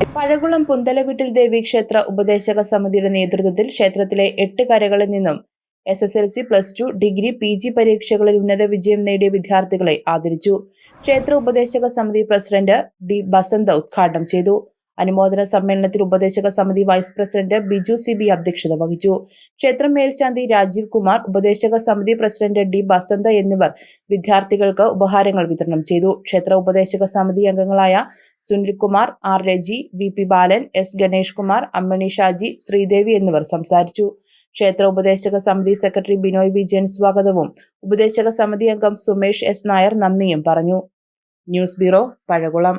Pazhakulam പുന്തലവീട്ടിൽ Devi ക്ഷേത്ര ഉപദേശക സമിതിയുടെ നേതൃത്വത്തിൽ ക്ഷേത്രത്തിലെ എട്ട് കരകളിൽ നിന്നും S S L C plus two degree P G പരീക്ഷകളിൽ ഉന്നത വിജയം നേടിയ വിദ്യാർത്ഥികളെ ആദരിച്ചു. ക്ഷേത്ര ഉപദേശക സമിതി പ്രസിഡന്റ് ഡി ബസന്ത ഉദ്ഘാടനം ചെയ്തു. അനുമോദന സമ്മേളനത്തിൽ ഉപദേശക സമിതി vice president Biju C B അധ്യക്ഷത വഹിച്ചു. ക്ഷേത്രം മേൽശാന്തി രാജീവ് കുമാർ ഉപദേശക സമിതി പ്രസിഡന്റ് ഡി ബസന്ത എന്നിവർ വിദ്യാർത്ഥികൾക്ക് ഉപഹാരങ്ങൾ വിതരണം ചെയ്തു. ക്ഷേത്ര ഉപദേശക സമിതി അംഗങ്ങളായ Sunilkumar R Reji V P Balan S Ganesh Kumar Ammani Shaji Sreedevi എന്നിവർ സംസാരിച്ചു. ക്ഷേത്ര ഉപദേശക സമിതി സെക്രട്ടറി ബിനോയ് വിജയൻ സ്വാഗതവും ഉപദേശക സമിതി അംഗം സുമേഷ് എസ് നായർ നന്ദിയും പറഞ്ഞു. News bureau Pazhakulam.